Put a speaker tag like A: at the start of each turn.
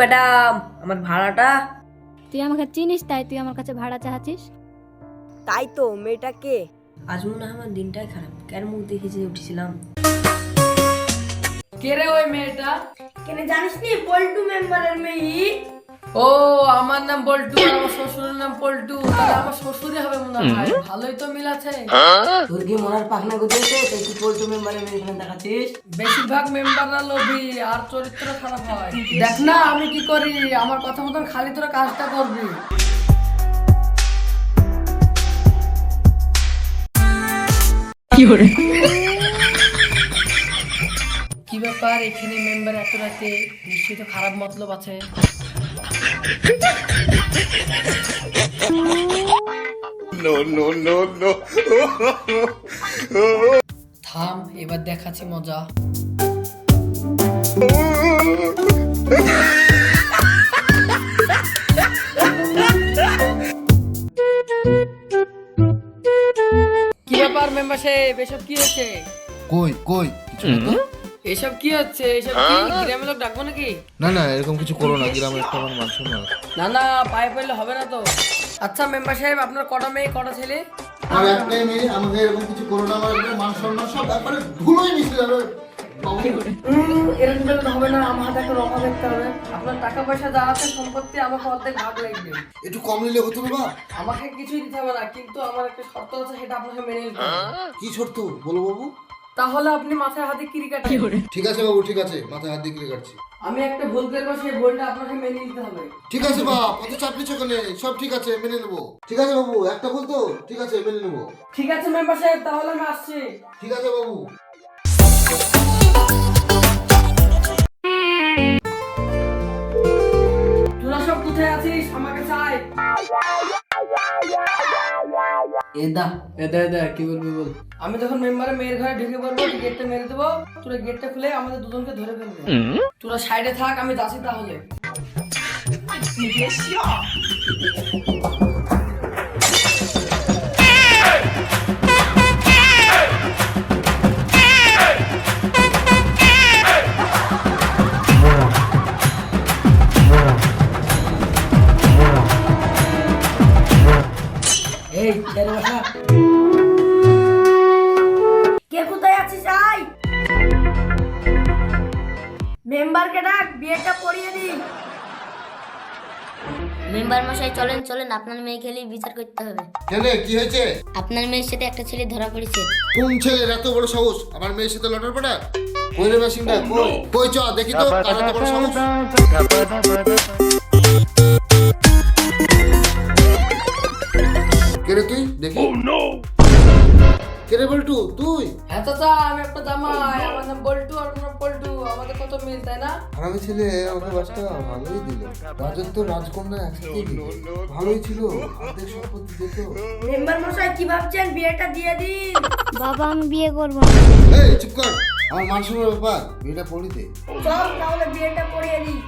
A: Madam আমার ভাড়াটা?
B: তুই আমাকে চিনিস তাই তুই আমার কাছে ভাড়া চাচ্ছিস
C: তাই তো মেয়েটা কে
A: আজ মনে হয় আমার দিনটাই খারাপ। কেন মুখ দেখে যে উঠেছিলাম?
D: কে রে ওই মেয়েটা?
C: কেন জানিস নি পল্টু মেম্বারের মেয়ে।
D: ও আমার নাম বল্টু আমার শ্বশুরের নাম পল্টু তাহলে আমার শ্বশুরই হবে মনে হয়। ভালোই তো মিল আছে।
A: তোর কি মনার পাখনা তাই তুই পল্টু এখানে দেখাচ্ছিস?
D: বেশিরভাগ মেম্বাররা লোভী আর চরিত্র খারাপ হয়। দেখ না আমি কি করি? আমার কথা মতন খালি তোরা কাজটা করবি। কি ব্যাপার? এখানে মেম্বার এত রাতে? নিশ্চয়ই তো খারাপ মতলব আছে। থাম এবার দেখাচ্ছি মজা। কি ব্যাপার মেম্বার সাহেব এসব কি হচ্ছে
E: কই কই? কিছু না তো?
D: এসব কি হচ্ছে? এসব কি? গ্রামের লোক ডাকবো নাকি?
E: না না এরকম কিছু করো না গ্রামের একটা আমার মান সম্মান
D: না না পায়ে পড়লে হবে না তো। আচ্ছা মেম্বার সাহেব আপনার কটা মেয়ে কটা ছেলে?
E: আর একটাই মেয়ে আমাকে এরকম কিছু করো না আমার মান সম্মান সব একবারে ধুলোই মিশে যাবে।
D: এরকম করলে তো হবে না আমার হাতে একটা রক্ষা দেখতে হবে। আপনার টাকা পয়সা যা আছে সম্পত্তি আমাকে অর্ধেক ভাগ লাগবে।
E: একটু কম নিলে হতো না
D: আমাকে কিছুই দিতে হবে না কিন্তু আমার একটা শর্ত আছে সেটা আপনাকে মেনে নিতে হবে।
E: কি শর্ত? বলো বাবু।
D: তাহলে আপনি মাথায় হাতে কিরি কাটি
E: ঠিক আছে বাবু ঠিক আছে মাথায় হাত দিয়ে কিরি কাটছি।
D: আমি একটা ভুল করব সেই ভুলটা আপনাকে মেনে নিতে হবে।
E: ঠিক আছে বাপ অত চাপ নিচ্ছ কেন? সব ঠিক আছে মেনে নেব। ঠিক আছে বাবু একটা ভুল তো? ঠিক আছে মেনে নেব।
D: ঠিক আছে মেম্বার সাহেব তাহলে আমি আসছি।
E: ঠিক আছে বাবু।
A: এদা
D: এদা এদা কি বলবি বল? আমি তখন মেম্বারে মেয়ের ঘরে ঢুকে পড়ব গেটটা মেরে দেবো তোরা গেটটা খুলে আমাদের দুজনকে ধরে ফেলবে। তোরা সাইডে থাক আমি যাচ্ছি তাহলে। এই চেয়ারে বসা?
C: কে কোথায় আছিস? আই মেম্বারকে ডাক বিয়েটা পড়িয়ে দি
F: মেম্বার মশাই চলেন চলেন আপনার মেয়ে খেলেই বিচার করতে হবে।
E: কেন কি হয়েছে?
F: আপনার মেয়ের সাথে একটা ছেলে ধরা পড়েছে।
E: কোন ছেলের এত বড় সাহস? আমার মেয়ের সাথে লটার পড়া কই রে মেশিনটা? কই? কই চ দেখি তো কার এত বড় সাহস? কে রে বল্টু? তুই?
D: হ্যাঁ চাচা আমি একটা জামাই। আমার নাম বল্টু আর ওর নাম পল্টু। আমাদের কত মিল তাই না?
E: আর আমি ছেলে আমাকে বাসটা ভালোই দিল। রাজত্ব রাজকন্যা একসাথেই দিল। ভালোই ছিল অর্ধেক সম্পত্তি যেত
C: মেম্বার মশাই কি ভাবছেন? বিয়েটা দিয়ে দিন।
B: বাবা আমি বিয়ে করব।
E: এই চুপ কর। আমার মান ব্যাপার বিয়েটা পড়িতে
C: চল তাহলে বিয়েটা পড়িয়ে দিই।